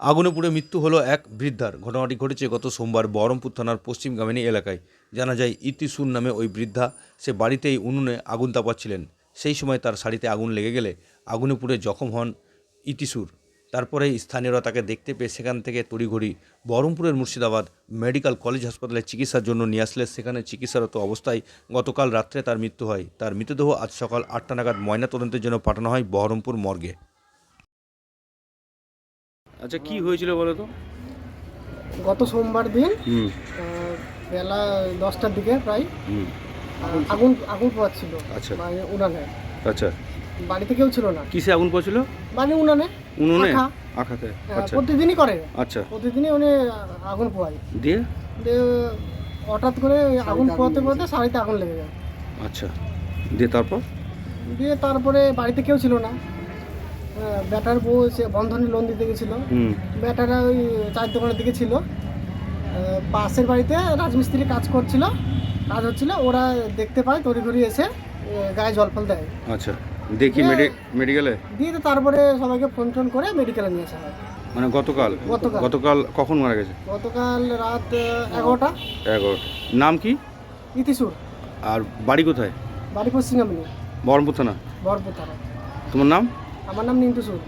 আগুনে পুড়ে মৃত্যু হলো এক বৃদ্ধার। ঘটনাটি ঘটেছে গত সোমবার বহরমপুর থানার পশ্চিম গামিনী এলাকায়। জানা যায়, ইতিসুর নামে ওই বৃদ্ধা, সে বাড়িতেই উনুনে আগুন তাপাচ্ছিলেন। সেই সময় তার শাড়িতে আগুন লেগে গেলে আগুনে পুড়ে জখম হন ইতিসুর। তারপরে স্থানীয়রা তাকে দেখতে পেয়ে সেখান থেকে তড়িঘড়ি বহরমপুরের মুর্শিদাবাদ মেডিকেল কলেজ হাসপাতালে চিকিৎসার জন্য নিয়ে আসলে। সেখানে চিকিৎসারত অবস্থায় গতকাল রাত্রে তার মৃত্যু হয়। তার মৃতদেহ আজ সকাল আটটা নাগাদ ময়নাতদন্তের জন্য পাঠানো হয় বহরমপুর মর্গে। আচ্ছা কি হয়েছিল বলো তো? গত সোমবার দিন বেলা দশটার দিকে প্রায় আগুন আগুন পোয়াচ্ছিল আচ্ছা। মানে উনানে। আচ্ছা। বাড়িতে কেউ ছিল না। কিসে আগুন পড়ছিল মানে উনানে উনুনে? আখা। আখাতে। আচ্ছা। প্রতিদিনই করে। আচ্ছা। প্রতিদিনই উনি আগুন পোয়ায় দিয়ে? দিয়ে হঠাৎ করে আগুন পোয়াতে পোয়াতে শাড়িতে আগুন লেগে যায়। আচ্ছা। দিয়ে তারপর? দিয়ে তারপরে বাড়িতে কেউ ছিল না। বেটার বউ সে বন্ধনে লোন দিতে গেছিল। বেটারা ওই চায়ের দোকানের দিকে ছিল। পাশের বাড়িতে রাজমিস্ত্রি কাজ করছিল। কাজ হচ্ছিল ওরা দেখতে পায় তড়িঘড়ি এসে গায়ে জল ফল দেয়। আচ্ছা দেখি। মেডিকেলে দিয়ে তো তারপরে সবাইকে ফোন টোন করে মেডিকেলে নিয়ে আসা হয়। মানে গতকাল? গতকাল। গতকাল কখন মারা গেছে? গতকাল রাত এগারোটা। এগারোটা। নাম কি? ইতিসুর। আর বাড়ি কোথায়? বাড়ি পশ্চিমামিনী বহরমপুর থানা? বরপুর থানা। তোমার নাম? আমার নাম নিন্টু সুর